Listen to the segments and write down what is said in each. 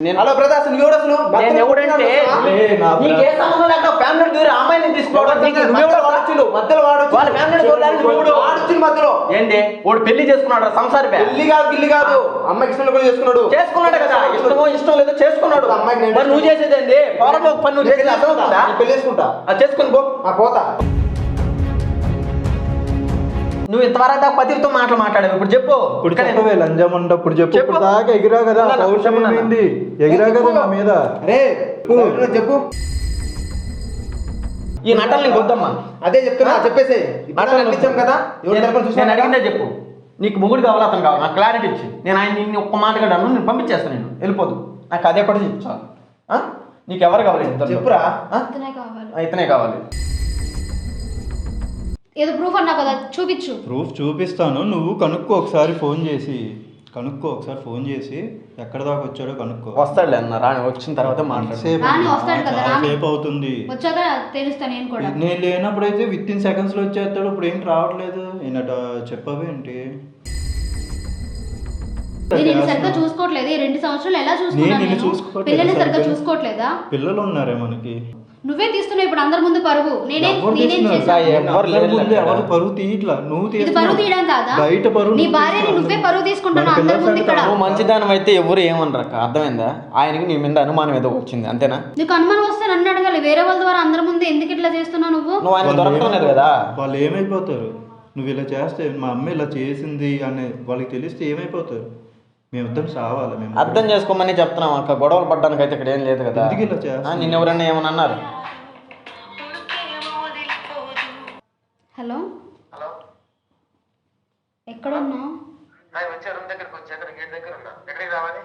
నేను- hello brother అసలు ఎవడు అసలు? నేను ఎవడంటే ఏ, నా నీకు ఏ సంబంధం లేక ఫ్యామిలీ దూరి అమ్మాయిని తీసుకోవడం మధ్యలో వాడు వాళ్ళ ఫ్యామిలీని చూడడానికి నువ్వెవడు వాడొచ్చిండు మధ్యలో. ఏంటి? వాడు పెళ్ళి చేసుకున్నాడు సంసారి. పెళ్ళి కాదు గిల్లి కాదు. అమ్మాయికి ఇష్టం కూడా చేసుకున్నాడు. చేసుకున్నాడు కదా. ఇష్టమో ఇష్టం లేదో చేసుకున్నాడు. అమ్మాయికి మరి నువ్వు చేసేది ఏంటి పొరపాటు పని నువ్వు చేసేది నేను పెళ్ళి చేసుకుంటా. అది చేసుకుని పో. ఆ పోతా. నువ్వు ఇంతవరకు దాకా పతితో మాటలు మాట్లాడావు. ఇప్పుడు చెప్పు. ఇప్పుడు లంజం అంట ఇప్పుడు చెప్పు. చెప్పు. దాకా ఎగిరా కదా పౌరుషం ఎగిరా కదా నా మీద? చెప్పు. ఈ నటన నీకు వద్దమ్మా. అదే చెప్తున్నా చెప్పేసి. నటన ఇచ్చాం కదా నేను- అడిగిందే చెప్పు. నీకు మొగుడు కావాలి అతను కావాలి. నాకు క్లారిటీ ఇచ్చి. నేను ఆయన నిన్ను ఒక్క మాట కూడా అన్నాను, నేను పంపించేస్తాను నేను వెళ్ళిపోదు. నాకు అదే కూడా ఆ? నీకు ఎవరు కావాలి? చెప్పురా ఇతనే కావాలి. ఏదో ప్రూఫ్ అన్నా కదా చూపించు. ప్రూఫ్ చూపిస్తాను. నువ్వు కనుక్కో ఒకసారి ఫోన్ చేసి కనుక్కో ఒకసారి ఫోన్ చేసి ఎక్కడ దాకా వచ్చాడో కనుక్కో. వస్తాడులే అన్న రాని వచ్చిన తర్వాత మాట్లాడు సేపు రాని వస్తాడు కదా, చాలా రాని. సేపు అవుతుంది. వచ్చాక తెలుస్తా నేను కూడా. నేను లేనప్పుడైతే విత్ ఇన్ సెకండ్స్లో వచ్చేస్తాడు ఇప్పుడు ఏంటి రావట్లేదు? ఈయనట చెప్పవేంటి నేను నిన్ను సరిగ్గా చూసుకోవట్లేదు. ఈ రెండు సంవత్సరాలు ఎలా నేను చూసుకున్నాను నిన్ను నేను? చూసుకోవట్లేదు. పిల్లల్ని సరిగ్గా సరిగ్గా. చూసుకోవట్లేదా? పిల్లలు ఉన్నారే మనకి. నువ్వే తీస్తున్నావు ఇప్పుడు అందరి ముందు పరుగు. నేనే నేనేం? చేశాను. ఎవరు పరువు తీయట్లా? నువ్వు ఇది తీస్తున్నావు. పరువు తీయడం కాదా? బయట పరువు నీ నువ్వు భార్యని తీస్తున్నావు. నువ్వే పరువు తీసుకుంటున్నావు అందరి ముందు ఇక్కడ. నువ్వు మంచిదానం అయితే ఎవరు ఏమనరు అక్క? అర్థమైందా? ఆయనకి నీ మీద అనుమానం ఏదో వచ్చింది అంతేనా? నీకు అనుమానం వస్తే నన్ను అడగాలి. వేరే వాళ్ళ ద్వారా అందరి ముందు ఎందుకు ఇట్లా చేస్తున్నావు నువ్వు? నువ్వు ఆయన దొరకడం లేదు కదా? వాళ్ళు ఏమైపోతారు? నువ్వు ఇలా చేస్తే మా అమ్మ ఇలా చేసింది అనే వాళ్ళకి తెలిస్తే ఏమైపోతారు? మేము అర్థం చేసుకోమని చెప్తున్నాం అక్క. గొడవలు పడ్డానికి అయితే ఇక్కడ ఏం లేదు కదా. నిన్ను ఎవరైనా ఏమని అన్నారు? హలో? హలో? ఎక్కడ ఉన్నావు రూమ్ దగ్గరకు వచ్చి అక్కడ గేట్ దగ్గర ఉన్నా ఎక్కడికి రావాలి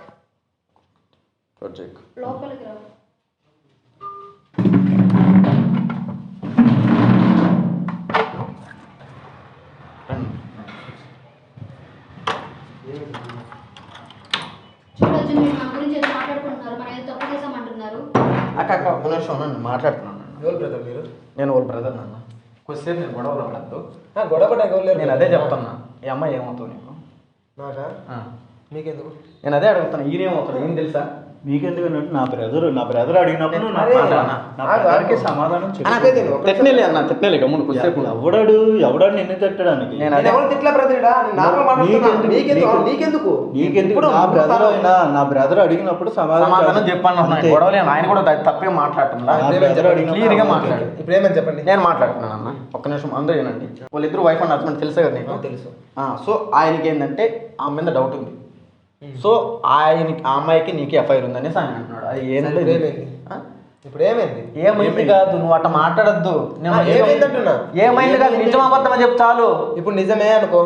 లోపలికి రా చూడొచ్చు మీరు నా గురించి ఏదో మాట్లాడుకుంటున్నారు? మనం ఏదో తప్పు చేసామంటున్నారు అక్క అక్క ఒక నిమిషం మాట్లాడుతున్నాను. నాన్న. ఎవరు బ్రదర్ మీరు? నేను వాళ్ళ బ్రదర్ నాన్న. కొద్దిసేపు నేను గొడవలు పడద్దు. ఆ, గొడవ పడ్డానికి ఎవరు లేరు? నేను అదే చెప్తున్నా. ఈ అమ్మాయి ఏమవుతావు నీకు? నాకా? ఆ. మీకెందుకు? నేను అదే అడుగుతున్నా ఈయన ఏమవుతాడు ఏం తెలుసా? మీకెందుకు అన్నట్టు నా బ్రదర్ నా బ్రదర్ అడిగినప్పుడు నా బ్రదర్కి. సమాధానం తిట్టనేలే అన్న తిట్టనేలే గమ్మును కొద్దిసేపు. ఎవడాడు ఎవడాడు నిన్ను తిట్టడానికి? నీకెందుకు? నా బ్రదర్ అయినా నా బ్రదర్ అడిగినప్పుడు సమాధానం చెప్పాను. గొడవలే ఆయన కూడా తప్పే మాట్లాడుతున్నా క్లియర్గా మాట్లాడు. ఇప్పుడు ఏమని చెప్పండి? నేను మాట్లాడుతున్నాను అన్న. ఒక్క నిమిషం అందరూ ఏనండి వాళ్ళిద్దరు వైఫ్ అండ్ హస్బెండ్ తెలుసే కదా నీకు? తెలుసు. ఆ, సో ఆయనకి ఏంటంటే ఆ మీద డౌట్ ఉంది. సో ఆయనకి ఆ అమ్మాయికి నీకు ఎఫ్ఐఆర్ ఉందనేసి ఆయన అంటున్నాడు. అది ఏంటంటే ఇప్పుడు ఏమైంది? ఏమైంది? కాదు నువ్వు అట్ట మాట్లాడద్దు. ఏమైంది అంటున్నా? ఏమైంది కాదు? నిజం అబద్ధం అని చెప్పు చాలు. ఇప్పుడు నిజమే అనుకో.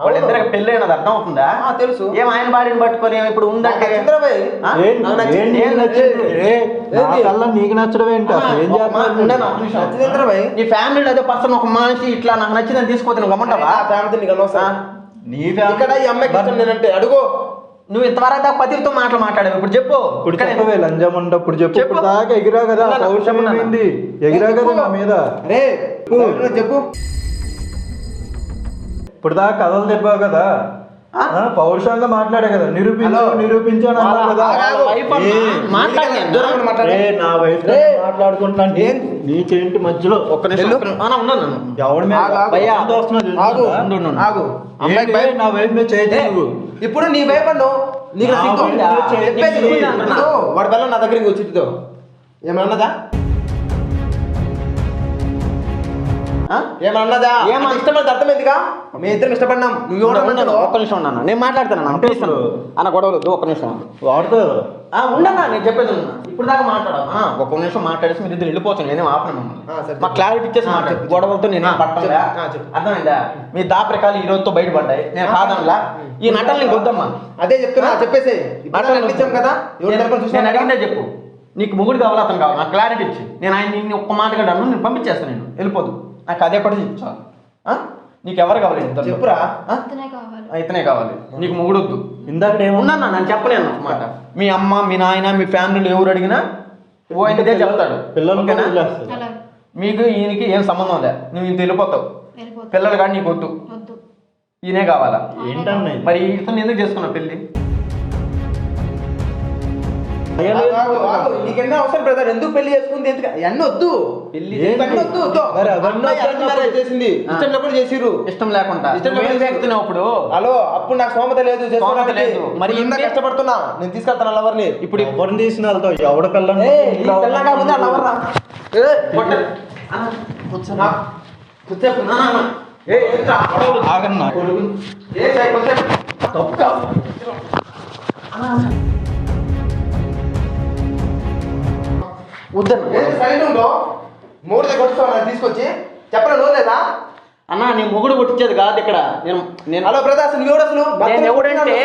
వాళ్ళిద్దరికి పెళ్ళి అయినది అర్థం అవుతుందా ఆ, తెలుసు. ఏం ఆయన బాడీని పట్టుకొని ఇప్పుడు ఉందంటే చంద్రబాయ్ ఆ? ఏం- నాకు నచ్చడం ఏంటి? నీ ఫ్యామిలీలో అదే పర్సన్ ఒక మనిషి ఇట్లా నాకు నచ్చిందని తీసుకుపోతే నువ్వు గమ్మంటావా? ఫ్యామిలీ నీకు అనవసరం. నీ ఇక్కడ ఈ అమ్మాయికి ఇష్టం నేనంటే అడుగు. నువ్వు ఇంతవరకు దాకా పతితో మాటలు మాట్లాడావు. ఇప్పుడు చెప్పు. ఇప్పుడు చెప్పవే లంజం అంట ఇప్పుడు చెప్పు. ఇప్పుడు దాకా ఎగిరా కదా పౌరుషం. ఏమైంది? ఎగిరా కదా నా మీద? సరే, చెప్పు. ఇప్పుడు దాకా కథలు చెప్పావు కదా. పౌరుషంగా మాట్లాడే కదా. నిరూపించు. నిరూపించాను నా వైఫ్. మాట్లాడుకుంటున్నాను? నీకేంటి మధ్యలో ఒక్క నిమిషం ఉన్నాను. ఎవడి మీద నా వైఫ్ మీద ఇప్పుడు నీ అన్నావు నీకు చెప్పేది. వాడి పిల్లలు నా దగ్గరికి వచ్చి ఇదిగో. ఏమన్నా అన్నదా ఆ? ఏమన్నా అన్నదా ఏమన్నా? ఏమన్నా ఇష్టమైనది అర్థమైందిగా మీ ఇద్దరం ఇష్టపడినాం. నువ్వు. ఒక్క నిమిషం ఉన్నాను నేను మాట్లాడతాను అంటే అన్న. గొడవలు ఒక్క నిమిషం. వాడుతో ఆ, ఉండన్నా నేను చెప్పేది. ఇప్పుడు దాకా మాట్లాడా ఆ, ఒక్క నిమిషం మాట్లాడేసి మీరు ఇద్దరు వెళ్ళిపోతాను నేనేం ఆపను మిమ్మల్ని. మా క్లారిటీ ఇచ్చేసి మాట్లాడు. గొడవలతో నేనేం పట్టంలా. అర్థమైందా? మీ దాపరికాలు ఈ రోజుతో బయటపడ్డాయి. నేను కాదనలా? ఈ నటన నీకు వద్దమ్మా. అదే చెప్తున్నా చెప్పేసి కదా? నేను-? అడిగిందే చెప్పు. నీకు మొగుడు కావాలి అతను కావాలి? నాకు క్లారిటీ ఇచ్చి. నేను ఆయన ఒక్క మాట కూడా నేను పంపించేస్తాను నేను వెళ్ళిపోదు. నాకు అదే కూడా చెప్పు చాలు? నీకు ఎవరు కావాలి ఇద్దరిలో? చెప్పురా. ఇతనే కావాలి నీకు మొగుడు వద్దు ఇందాక ఏమన్నా ఉన్నా నేను చెప్పలేను మాట మీ అమ్మ మీ నాయన మీ ఫ్యామిలీలో ఎవరు అడిగినా ఓ ఆయనదే చెప్తాడు పిల్లలు ఓకేనా? వదిలేస్తారు. అలా మీకు ఈయనకి ఏం సంబంధం లే నువ్వు ఇంత వెళ్ళిపోతావు వెళ్ళిపోతా పిల్లలు కానీ నీకు వద్దు ఈయనే కావాలా ఏంటన్నా? మరి ఇతను ఎందుకు చేసుకున్నావు పెళ్ళి. నీకెన్నో అవసరం బ్రదర్. ఎందుకు పెళ్ళి చేసుకుంది? ఎందుకు? అన్నీ వద్దు. పెళ్ళి వద్దు చేసింది. ఇష్టం లేకుండా చేసిర్రు. ఇష్టం లేకుండా. ఇష్టం లేకుండా ఇప్పుడు? హలో అప్పుడు నాకు స్తోమత లేదు. లేదు. మరి ఇంత ఇంకే- కష్టపడుతున్నా. నేను తీసుకెళ్తాను లవర్ని ఇప్పుడు ఎవరిని తీసిన వెళ్తావు? ఎవడ పిల్లని ఏయ్, నీ పిల్ల కాకపోతే ఆ లవర్ రా. ఆగన్నా. తప్పు వద్దన్న ఏంటి సైలెంట్ ఉండో మూడు దగ్గర కొట్టుకోవాలి తీసుకొచ్చి. నువ్వు లేదా? అన్న నీ మొగుడు కొట్టించేది కాదు ఇక్కడ. నేను నేను హలో బ్రదర్ అసలు నువ్వు ఎవడు అసలు? నేను ఎవడంటే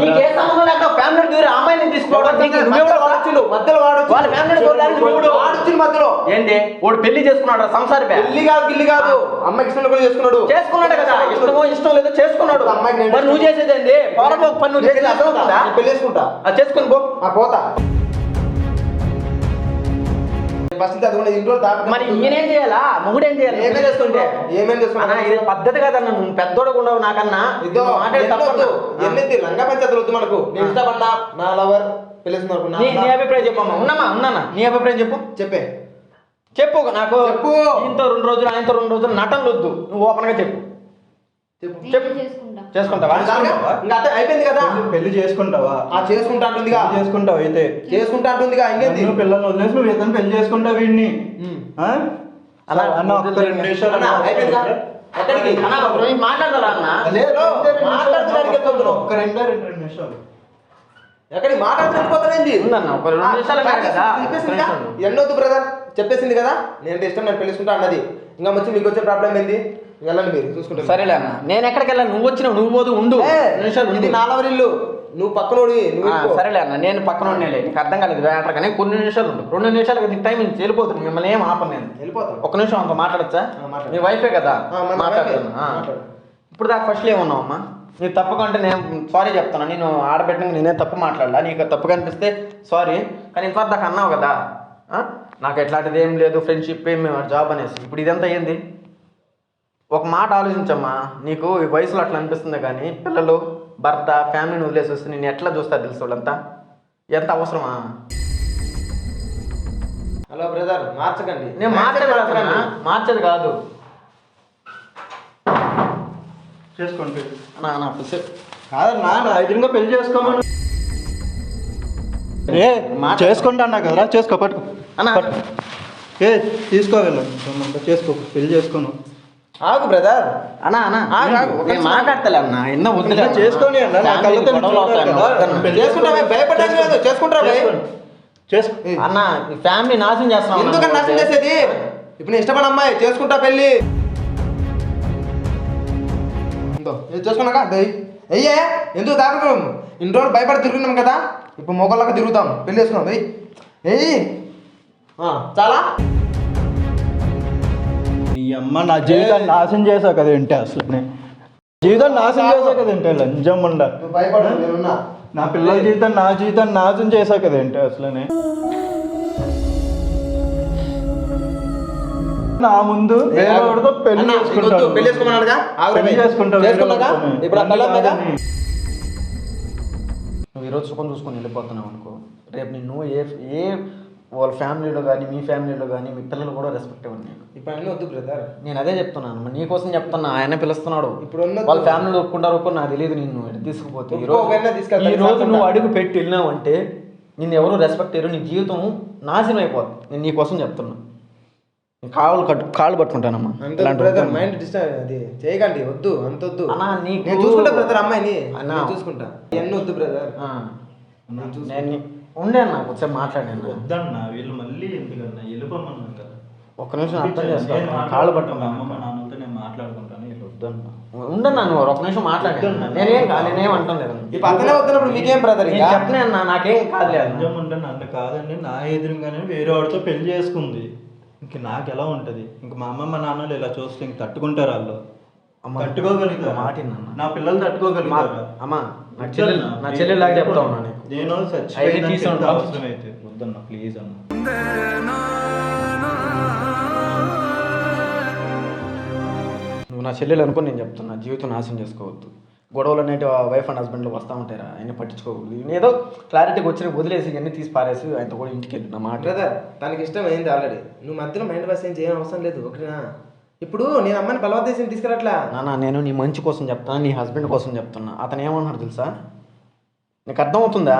నీకే సంబంధం లేక ఫ్యామిలీ దూరి అమ్మాయిని తీసుకోవడం నీకు నువ్వెవడు మధ్యలో వాడొచ్చు వాళ్ళ ఫ్యామిలీని చూడడానికి నువ్వెవడు? వాడొచ్చిండు మధ్యలో? ఏంటి? వాడు పెళ్ళి చేసుకున్నాడు? సంసారి. పెళ్ళి కాదు గిల్లి కాదు. అమ్మాయికి ఇష్టం కూడా చేసుకున్నాడు. చేసుకున్నాడు కదా. ఇష్టమో ఇష్టం లేదో చేసుకున్నాడు. అమ్మాయికి నేను మరి నువ్వు చేసేది ఏంటి పొరపో పని నువ్వు చేసేది నేను పెళ్ళి చేసుకుంటా. అది చేసుకుని పో. ఆ పోతా. ఫస్ట్ రోజులు దాటి మరి ఈయనేం చేయాలా? మొగుడు ఏం చేయాలి? ఏమేం చేసుకుంటే ఏమేం చేసుకుంటా ఇది పద్ధతి కదన్న నువ్వు పెద్దోడు ఉండవు నాకన్నా. ఇదో ఎన్నొద్దు తప్పన్నా. ఎన్నెత్తి లంగా పంచాయతీలు వద్దు మనకు. నేను ఇష్టపడ్డా? నా లవర్ పెళ్ళేసుకున్నారు నీ అభిప్రాయం చెప్పమ్మా ఉన్నామా? ఉన్నానా? నీ అభిప్రాయం చెప్పు. చెప్పే. చెప్పు నాకు చెప్పు. ఇంతో రెండు రోజులు ఆయనతో రెండు రోజులు నటనలు వద్దు. నువ్వు ఓపెన్గా చెప్పు చెప్పు చెప్పు. నేను చేసుకుంటా చేసుకుంటావా? ఇంకా అదే అయిపోయింది కదా. పెళ్ళి- చేసుకుంటావా? ఆ చేసుకుంటా అంటుందిగా చేసుకుంటావు అయితే. చేసుకుంటా. అంటుందిగా ఇంకేంది? నన్ను పిల్లల్ని వదిలేసి నువ్వు ఇతను పెళ్ళి చేసుకుంటావు వీడిని? అలా అన్న ఒక్క రెండు నిమిషాలు అన్న, అయిపోయిందా? ఎక్కడికి? అన్న ఒక రోజు మాట్లాడతారా అన్న? లేదు ఒక్క రెండే రెండు నిమిషాలు. ఎక్కడికి? బ్రదర్ చెప్పేసింది కదా? నేను ఇష్టం నేను పెళ్ళిసుకుంటా అన్నది. ఇంకా వచ్చి మీకు వచ్చే ప్రాబ్లం ఏంది? వెళ్ళండి మీరు చూసుకుంటారు సరేలే అన్న. నేను ఎక్కడికి వెళ్ళాను? నువ్వు వచ్చినావు నువ్వు పోదు ఉండు. నిమిషాలు ఇది ఉండు. నాలవరి ఇల్లు. నువ్వు వెళ్ళిపో. సరేలే అన్న. నేను పక్కన ఉండేలే నీకు అర్థం కాలేదు మ్యాటర్ కానీ కొన్ని నిమిషాలు ఉండు. రెండు నిమిషాలు నీకు టైం నుంచి వెళ్ళిపోతుంది మిమ్మల్ని ఏం ఆపను నేను. వెళ్ళిపోతాం ఒక నిమిషం అంత మాట్లాడచ్చా. నీ వైఫే కదా? మాట్లాడుతున్నా. ఇప్పుడు దాకా ఫస్ట్లో ఏమన్నావు అమ్మా? నీకు తప్పకుంటే నేను సారీ చెప్తాను నేను ఆడబెట్టిన నేనే తప్పు మాట్లాడలా? నీకు తప్పు కనిపిస్తే సారీ కానీ ఇంతవరకు దాకా అన్నావు కదా? నాకు ఎట్లాంటిది ఏం లేదు ఫ్రెండ్షిప్ ఏం జాబ్ అనేసి. ఇప్పుడు ఇదంతా ఏంది? ఒక మాట ఆలోచించమ్మా. నీకు ఈ వయసులో అట్లా అనిపిస్తుంది కానీ పిల్లలు భర్త ఫ్యామిలీని వదిలేసి వస్తే నేను ఎట్లా చూస్తారు తెలుసు వాళ్ళంతా? ఎంత అవసరమా? హలో బ్రదర్ మార్చకండి. నేను మార్చేది కాదు మార్చేది కాదు. చేసుకోండి. నా నా ఎదురుగా పెళ్ళి చేసుకోమను. ఏ చేసుకుంటా అన్నా కదరా చేసుకో పట్టుకో. అన్న. ఏ తీసుకో వెళ్ళు చేసుకో పెళ్ళి చేసుకోను. ఆగు బ్రదర్ అన్నా అన్నా నేను. మాట్లాడతలే అన్న ఎన్నో వద్దులే. చేసుకొని అన్న, నా కళ్ళతో గొడవలు అవుతాయి అన్న, చూడాలి కదా. వద్దన్న. పెళ్ళి చేసుకుంటా భయ్, భయపడడానికి లేదు. చేసుకుంటారా భయ్. చేసుకో. అన్న ఫ్యామిలీ నాశనం అన్న. ఎందుకని నాశనం. చేసేది? ఇప్పుడు నేను ఇష్టపడిన అమ్మాయి చేసుకుంటా పెళ్ళి. చేసుకున్నాక అయ్యే ఎందుకు దాటుకున్నాం ఇన్ని రోజులు భయపడి తిరుగుతున్నాం కదా. ఇప్పుడు మొగళ్ళకి తిరుగుతాం. పెళ్ళి చేసుకున్నాం ఎయ్యి చాలా. అమ్మ నా జీవితాన్ని నాశనం చేసావు కదా ఏంటి అసలు? నేను జీవితాన్ని నాశనం చేసావు కదా ఏంటి? లంజం ఉండ. నా పిల్లల జీవితం నా జీవితాన్ని నాశనం చేసావు కదా ఏంటి అసలు? నా ముందు వేరే వాడితో పెళ్ళి నీకొద్దు, పెళ్ళి చేసుకోమన్నాడుగా? వాడితోనే. ఇప్పుడు? నువ్వు ఈరోజు సుఖం చూసుకొని వెళ్ళిపోతున్నావు అనుకో. రేపు నిన్ను ఏ ఏ వాళ్ళ ఫ్యామిలీలో కానీ మీ ఫ్యామిలీలో కానీ మీ పిల్లలు కూడా రెస్పెక్ట్ ఇవ్వండి నేను ఇప్పుడు అన్నీ వద్దు బ్రదర్ నేను అదే చెప్తున్నాను మరి నీకోసం చెప్తున్నా ఆయన పిలుస్తున్నాడు. ఇప్పుడు వాళ్ళ ఫ్యామిలీలో ఒప్పుకుంటారు ఒప్పుకో నాకు తెలియదు నిన్ను తీసుకుపోతే. ఈ రోజు. నువ్వు అడుగు పెట్టి వెళ్ళినావు అంటే నిన్ను ఎవరు రెస్పెక్ట్ చేయరు నీ జీవితం నాశనం అయిపోతుంది నేను నీకోసం చెప్తున్నా. నీ కాళ్ళు కట్టు కాళ్ళు పట్టుకుంటానమ్మా. బ్రదర్. మైండ్ డిస్టర్బ్ అది. చేయకండి వద్దు అంత వద్దు అన్నా, నేను చూసుకుంటా బ్రదర్ అమ్మాయిని. అన్నా. నేను చూసుకుంటా. ఎన్ని వద్దు బ్రదర్ ఆ. నేను నీ- ఉండే అన్న ఒకసారి మాట్లాడాను వద్దన్నా వీళ్ళు మళ్ళీ ఎందుకన్నా? వెళ్ళిపోమన్నాను కదా. ఒక్క నిమిషం అర్థం చేసుకో. కాళ్ళు మా పట్టుకున్నా అమ్మ మా నాన్నతో నేను మాట్లాడుకుంటాను వీళ్ళు వద్దన్నా. ఉండన్నా నువ్వు ఒక నిమిషం మాట్లాడాను. నేనేం కా- నేనేం అంటాం లేదు. ఇప్పుడు అతనే వద్దున్నప్పుడు మీకేం బ్రదర్ చెప్పనే అన్నా నాకేం కాదులే అన్న. నిజం ఉంటే నన్ను కాదండి నా ఎదురుగానే వేరే వాడితో పెళ్ళి చేసుకుంది. ఇంక నాకు ఎలా ఉంటది? ఇంక మా అమ్మ మా నాన్నలు ఇలా చూస్తే ఇంక తట్టుకుంటారు వాళ్ళు. అమ్మ, తట్టుకోగలుగుతారు? మాట వినన్నా. నా పిల్లలు తట్టుకోగలుగుతారు? మా- అమ్మా నా చెల్లెలు నా చెల్లెలాగా చెప్తా ఉన్నా నేను ఉంటా. అవసరం అయితే వద్దన్న ప్లీజ్ అన్న. నువ్వు నా చెల్లెలు అనుకుని నేను చెప్తున్నా జీవితం నాశనం చేసుకోవద్దు. గొడవలు అనేవి వైఫ్ అండ్ హస్బెండ్లో వస్తూ ఉంటారా ఆయన పట్టించుకోకూడదు ఈయన ఏదో క్లారిటీకి వచ్చిన వదిలేసి ఇవన్నీ తీసి పారేసి ఆయనతో కూడా ఇంటికి వెళ్ళి నా మాట. బ్రదర్ తనకి ఇష్టం అయింది ఆల్రెడీ నువ్వు మధ్యలో మైండ్ వాష్ ఏం చేయడం అవసరం లేదు ఓకేనా? ఇప్పుడు నేను అమ్మని బలవద్దేశం తీసుకురాట్లా? నాన్న నేను నీ మంచి కోసం చెప్తాను నీ హస్బెండ్ కోసం చెప్తున్నా. అతను ఏమన్నాడు తెలుసా? నీకు అర్థమవుతుందా?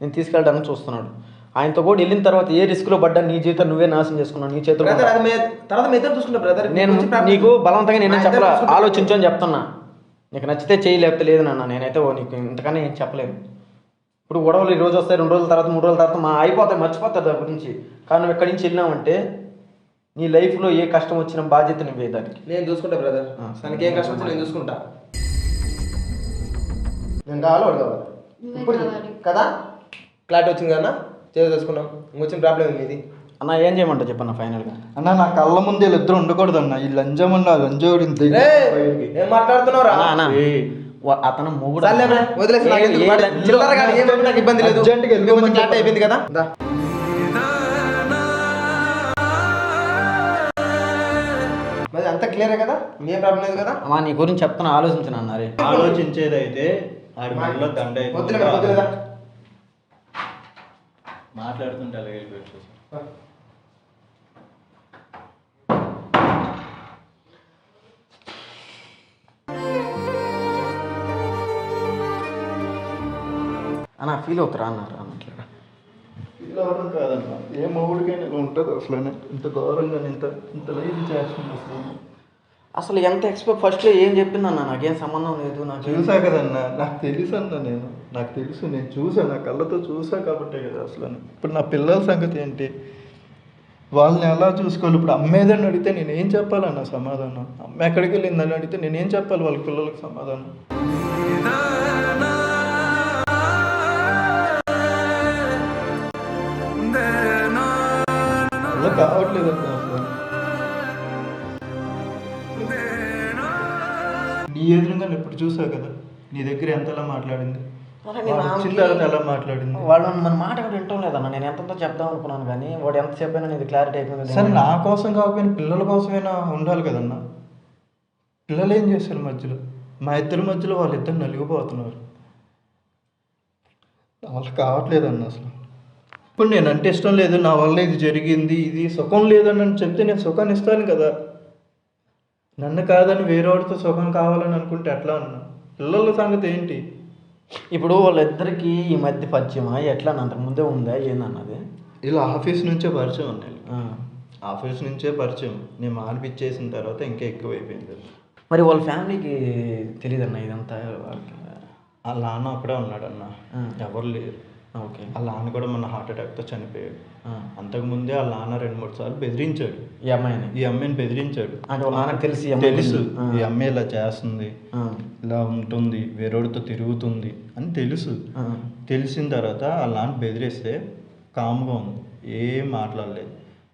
నేను తీసుకెళ్ళడానికి చూస్తున్నాడు. ఆయనతో కూడా వెళ్ళిన తర్వాత ఏ రిస్క్లో పడ్డా నీ జీవితం నువ్వే నాశనం చేసుకున్నావు? నీ చేతులు తర్వాత మీ చూసుకుంటా బ్రదర్. నేను నీకు బలవంతంగా నేనే చెప్పాల? ఆలోచించు అని చెప్తున్నా. నీకు నచ్చితే చేయి లేకపోతే లేదు నాన్న. నేనైతే ఓ నీకు ఇంతకన్నా ఏం చెప్పలేను. ఇప్పుడు గొడవలు ఈ రోజు వస్తాయి రెండు రోజుల తర్వాత మూడు రోజుల తర్వాత మా అయిపోతాయి మర్చిపోతారు దాని గురించి. కానీ నువ్వు ఇక్కడి నుంచి వెళ్ళినావంటే నీ లైఫ్లో ఏ కష్టం వచ్చిన బాధ్యత నువ్వే దానికి. నేను చూసుకుంటా బ్రదర్ ఆ, తనకి ఏం కష్టం వచ్చినా నేను చూసుకుంటా. నేను కావాలి వాడు కావాలి? నువ్వే ఇప్పుడు. కదా? క్లారిటీ వచ్చింది కదా చేసి చేసుకున్నాం. ఇంకొచ్చిన ప్రాబ్లం ఉంది ఇది. అన్న ఏం చేయమంటావు చెప్పన్న ఫైనల్గా అన్న నా కళ్ళ ముందు వీళ్ళిద్దరు ఉండకూడదు అన్న. ఈ లంజం అన్న లంజోడింది ఏం మాట్లాడుతున్నావు అన్న, అతను. అన్న, వదిలేసి ఇబ్బంది లేదు. అయిపోయింది కదా? అంత క్లియరే కదా? ఏ ప్రాబ్లం లేదు కదా? అమ్మా నీ గురించి చెప్తాను ఆలోచించను అన్నారే ఆలోచించేదైతే ఆడి మెడలో దండ అయిపోతుంది. వద్దులే మేడం, వద్దులే దా. మాట్లాడుతుంటే అలాగే అన్న ఫీల్ అవుతారా అన్నారు అన్నట్లుగా అవ్వడం కాదన్న ఏ మొగుడికైనా ఇలా ఉంటుంది అసలు ఇంత ఘోరంగా ఇంత ఇంత లైఫ్ చేస్తుంది అసలు. అసలు ఎంత ఎక్స్పెక్ట్ ఫస్ట్లో ఏం చెప్పింది అన్న? నాకేం సంబంధం లేదు నాకు చూసా కదన్నా? నాకు తెలుసు అన్న నేను. నాకు తెలుసు నేను చూసా నా కళ్ళతో చూసా కాబట్టే కదా అసలు ఇప్పుడు నా పిల్లల సంగతి ఏంటి? వాళ్ళని ఎలా చూసుకోవాలి? ఇప్పుడు అమ్మేదని అడిగితే నేను ఏం చెప్పాలన్న సమాధానం? అమ్మ ఎక్కడికి వెళ్ళిందని అడిగితే నేను ఏం చెప్పాలి వాళ్ళ పిల్లలకు సమాధానం? కావట్లేదు నీ ఎదురుగా నేను ఇప్పుడు చూసావు కదా? నీ దగ్గర ఎంతలా మాట్లాడింది? ఎలా మాట్లాడింది? వాళ్ళు మన మాట కూడా వింటాం లేదన్న. నేను ఎంతంతో చెప్దాం అనుకున్నాను కానీ వాడు ఎంత చెప్పినా నీది క్లారిటీ అయిపోయింది సరే నా కోసం కాకపోయినా పిల్లల కోసమైనా ఉండాలి కదన్నా. పిల్లలు ఏం చేశారు మధ్యలో? మా ఇద్దరి మధ్యలో వాళ్ళిద్దరు నలిగిపోతున్నారు. వల్ల కావట్లేదన్న అసలు. ఇప్పుడు నేను అంటే ఇష్టం లేదు నా వల్ల ఇది జరిగింది ఇది సుఖం లేదని అని చెప్తే నేను సుఖాన్ని ఇస్తాను కదా. నన్ను కాదని వేరేవాడితో సుఖం కావాలని అనుకుంటే ఎట్లా అన్న పిల్లల సంగతి ఏంటి? ఇప్పుడు వాళ్ళిద్దరికి ఈ మధ్య పరిచయమా? ఎట్లా? అని అంతకు ముందే ఉందా? ఏందన్నది? ఇలా ఆఫీస్ నుంచే పరిచయం ఉన్నాయి. ఆఫీస్ నుంచే పరిచయం. నేను మానిపించేసిన తర్వాత ఇంకా ఎక్కువైపోయింది. అది. మరి వాళ్ళ ఫ్యామిలీకి తెలియదన్న ఇదంతా వాళ్ళ నాన్న అక్కడే ఉన్నాడన్న. ఎవరు లేరు. ఓకే. వాళ్ళ నాన్న కూడా మన హార్ట్ అటాక్తో చనిపోయాడు. అంతకుముందే వాళ్ళ నాన్న రెండు మూడు సార్లు బెదిరించాడు. ఈ అమ్మాయిని? ఈ అమ్మాయిని బెదిరించాడు. అంటే వాళ్ళ నాన్నకి తెలిసి తెలుసు. ఈ అమ్మాయి ఇలా చేస్తుంది. ఇలా ఉంటుంది వేరేవాడితో తిరుగుతుంది అని తెలుసు. తెలిసిన తర్వాత వాళ్ళ నాన్న బెదిరిస్తే కామ్గా ఉంది. ఏం మాట్లాడలేదు.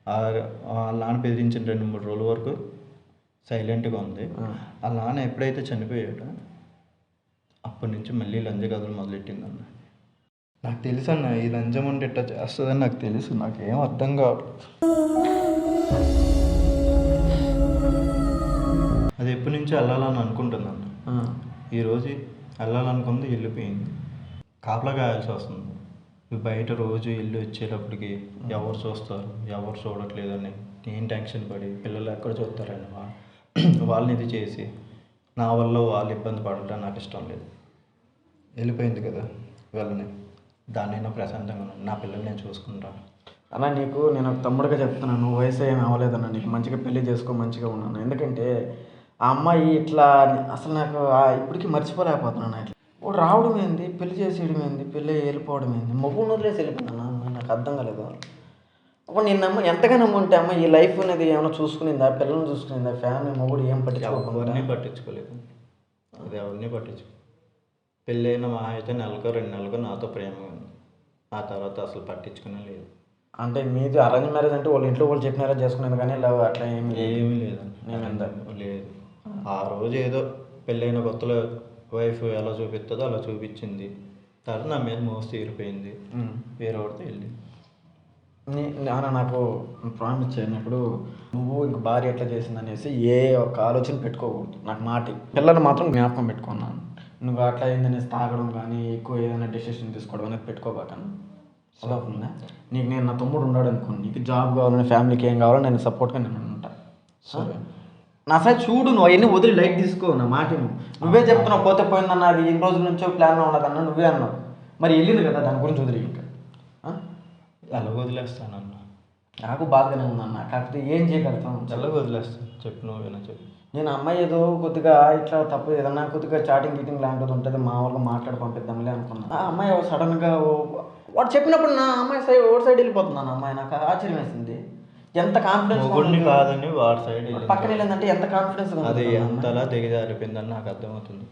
ఆ- వాళ్ళ నాన్న బెదిరించిన రెండు మూడు రోజుల వరకు సైలెంట్గా ఉంది. ఆ. వాళ్ళ నాన్న ఎప్పుడైతే చనిపోయాడో అప్పటి నుంచి మళ్ళీ లంజ కథలు మొదలెట్టిందన్న. నాకు తెలుసు అన్న ఈ లంజం ఉంటే ఇట్లా చేస్తుందని నాకు తెలుసు. నాకేం అర్థం కావట్లేదు అది ఎప్పటి నుంచో వెళ్ళాలని అనుకుంటుందన్న ఆ. ఈరోజు వెళ్ళాలనుకుంది వెళ్ళిపోయింది. కాపలా కాయాల్సి వస్తుంది. ఇవి బయట రోజు వెళ్ళి వచ్చేటప్పటికి ఎవరు చూస్తారు ఎవరు చూడట్లేదని నేను టెన్షన్ పడి పిల్లలు ఎక్కడ చూస్తారని వాళ్ళని ఇది చేసి నా వల్ల వాళ్ళు ఇబ్బంది పడటం నాకు ఇష్టం లేదు. వెళ్ళిపోయింది కదా వెళ్ళని. దాన్నైనా ప్రశాంతంగా ఉన్నాను. నా పిల్లల్ని నేను చూసుకుంటాను అలా నీకు నేను ఒక తమ్ముడిగా చెప్తున్నాను. నువ్వు వయసు ఏమి అవ్వలేదన్న నీకు మంచిగా పెళ్ళి చేసుకో మంచిగా ఉన్నాను. ఎందుకంటే ఆ అమ్మాయి ఇట్లా అసలు నాకు ఇప్పటికీ మర్చిపోలేకపోతున్నాను. ఇట్లా వాడు రావడం ఏంది? పెళ్ళి చేసేయడం ఏంది? పెళ్ళి వెళ్ళిపోవడం ఏంది? మొగ్గు వదిలేసి వెళ్ళిపోయినా నాకు అర్థం కాలేదు. అప్పుడు నేను నమ్మ ఎంతగా నమ్ముంటే అమ్మ ఈ లైఫ్ అనేది ఏమైనా చూసుకునిందా? పిల్లల్ని చూసుకునిందా? ఫ్యామిలీ మొగుడు ఏం పట్టించుకోకుండా? పట్టించుకోలేదు. అది ఎవరిని పట్టించుకో పెళ్ళైన మా అయితే నెలకో రెండు నెలకో నాతో ప్రేమగా ఉంది. ఆ తర్వాత అసలు పట్టించుకునే లేదు. అంటే మీది అరేంజ్ మ్యారేజ్ అంటే వాళ్ళ ఇంట్లో వాళ్ళు చెప్పినారా చేసుకునేది కానీ లవ్ అట్లా ఏమి లేదు. ఏమీ లేదండి నేను ఎంత లేదు. ఆ. రోజు ఏదో పెళ్ళైన కొత్తలో వైఫ్ ఎలా చూపిస్తుందో అలా చూపించింది. తర్వాత నా మీద మోసి తీరిపోయింది. వేరే వాడితో వెళ్ళి. నాన్న నాకు ప్రామిస్ చేయనప్పుడు నువ్వు ఇంక భార్య ఎట్లా చేసింది అనేసి ఏ ఒక్క ఆలోచన పెట్టుకోకూడదు. నాకు మాట. పిల్లలు మాత్రం జ్ఞాపకం పెట్టుకున్నాను. నువ్వు అట్లా ఏందని తాగడం కానీ ఎక్కువ ఏదైనా డెసిషన్ తీసుకోవడం అనేది పెట్టుకోబాకన్నా అదవుతుందా నీకు నేను నా తమ్ముడు ఉన్నాడు అనుకో నీకు జాబ్ కావాలని ఫ్యామిలీకి ఏం కావాలో నేను సపోర్ట్గా నేను ఉంటా. సరే. నా సైడ్ చూడు నువ్వు అవన్నీ వదిలి లైట్ తీసుకో నా మాట. నువ్వే చెప్తున్నావు పోతే పోయిందన్న అది ఎన్ని రోజుల నుంచో ప్లాన్లో ఉన్నదన్న నువ్వే అన్నావు. మరి వెళ్ళింది కదా దాని గురించి వదిలి ఇంకా. ఆ? ఎలా వదిలేస్తానన్న? నాకు బాధగానే ఉందన్న కాకపోతే ఏం చేయగలుగుతాం? ఎలా వదిలేస్తాను? చెప్పు నువ్వేనా చెప్పు. నేను అమ్మాయి ఏదో కొద్దిగా ఇట్లా తప్పు ఏదన్నా కొద్దిగా చాటింగ్ గీటింగ్ లాంటిది ఉంటుంది మామూలుగా మాట్లాడి పంపిద్దాంలే అనుకున్నా. ఆ అమ్మాయి సడన్గా వాడు చెప్పినప్పుడు నా అమ్మాయి సైడ్ ఓడి సైడ్ వెళ్ళిపోతున్నాను అమ్మాయి నాకు ఆశ్చర్యం వేసింది. ఎంత కాన్ఫిడెన్స్ మొగుడిని కాదని వాడి సైడ్ వెళ్ళింది. పక్కన వెళ్ళిందంటే ఎంత కాన్ఫిడెన్స్ అది ఎంతలా దిగజారిపోయిందని నాకు అర్థమవుతుంది.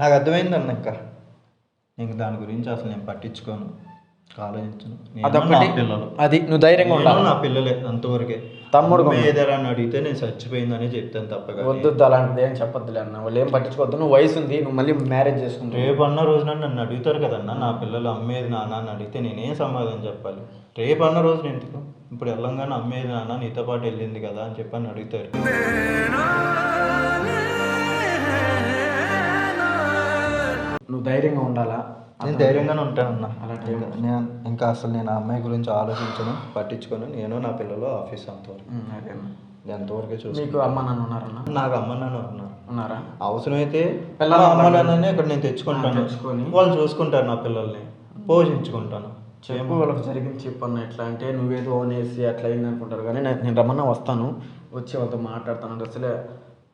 నాకు అర్థమైందన్న ఇంకా. ఇంక దాని గురించి అసలు నేను పట్టించుకోను. ఆలోచించను నేను నా అదొకటి పిల్లలు. అది నువ్వు ధైర్యంగా నేను ఉండాలి. నా పిల్లలే అంతవరకే. తమ్ముడు ఏదైనా అని అడిగితే నేను చచ్చిపోయిందని చెప్తాను తప్పగా. వద్దు అలాంటిది ఏం చెప్పొద్దులే అన్న. వాళ్ళు ఏం పట్టించుకోవద్దు. నువ్వు వయసు ఉంది నువ్వు మళ్ళీ మ్యారేజ్ చేసుకుంటావు రేపు అన్న రోజున నన్ను అడుగుతారు కదన్నా నా పిల్లలు అమ్మేది నాన్న అని అడిగితే నేనేం సమాధానం చెప్పాలి? రేపు అన్న రోజున ఎందుకు? ఇప్పుడు వెళ్ళంగానే అమ్మేది నాన్న నీతో పాటు వెళ్ళింది కదా అని చెప్పి అని అడుగుతారు. నువ్వు ధైర్యంగా ఉండాలా? నేను ధైర్యంగానే ఉంటానన్నా అలాంటి ఇంకా నేను ఇంకా అసలు నేను ఆ అమ్మాయి గురించి ఆలోచించను పట్టించుకోను. నేను నా పిల్లలు ఆఫీస్ అంతవరకు. అన్న. ఎంతవరకే చూసి మీకు అమ్మ నాన్న ఉన్నారన్న? నాకు అమ్మ నాన్న ఉన్నారు. ఉన్నారా? అవసరమైతే పిల్లలు అమ్మ. నాన్ననే ఇక్కడ నేను తెచ్చుకుంటాను. తెచ్చుకొని. వాళ్ళు చూసుకుంటారు నా పిల్లల్ని. పోషించుకుంటాను. చెప్పు వాళ్ళకి జరిగింది చెప్పు అన్న. ఎట్లా అంటే నువ్వేదో అనేసి అట్లా అయింది అనుకుంటారు కానీ నేను నేను రమ్మన్నా వస్తాను. వచ్చి వాళ్ళతో మాట్లాడతాను. అసలే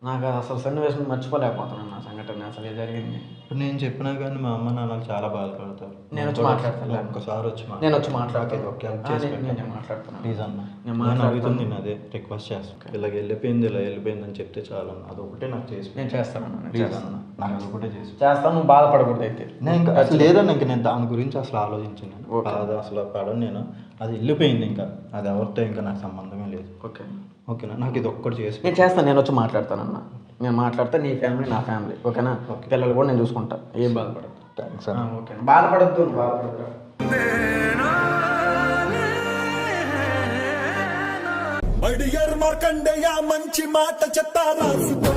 నాకు అసలు సన్నివేశం మర్చిపోలేకపోతున్నాను నా సంఘటన. అసలు ఏం జరిగింది. ఇప్పుడు నేను చెప్పినా కానీ మా అమ్మ నాన్నలు చాలా బాధపడతారు. నేను వచ్చి మాట్లాడతాను. ఒక్కసారి వచ్చి నేను వచ్చి మాట్లాడతాను. ఓకే చేసి నేను- మాట్లాడతాను. ప్లీజ్ అన్న నేను మాట్లాడతాను. అడుగుతుంది నేను అదే రిక్వెస్ట్ చేస్తాను. ఇలా వెళ్ళిపోయింది ఇలా వెళ్ళిపోయింది అని చెప్తే చాలు అన్న. అదొకటే నాకు చేసి నేను చేస్తాను అన్న, ప్లీజ్ చేస్తాను. అన్న నాకు అదొకటే చేసి చేస్తాను నువ్వు బాధపడకూడదు అయితే. నేను ఇంకా అసలు లేదన్న ఇంకా నేను దాని గురించి అసలు ఆలోచించాను. బాధ అసలు పడను నేను. అది వెళ్ళిపోయింది ఇంకా. అది ఎవరితో ఇంకా నాకు సంబంధమే లేదు. ఓకే. ఓకేనా? నాకు ఇది ఒక్కటి చేసి నేను చేస్తాను నేను వచ్చి మాట్లాడతానన్న నేను మాట్లాడితే నీ ఫ్యామిలీ నా ఫ్యామిలీ ఓకేనా? పిల్లలు కూడా నేను చూసుకుంటా. ఏం బాధపడదు థ్యాంక్స్ ఆ, ఓకే. బాధపడద్దు మార్కండేయ మంచి మాట రాసుకో.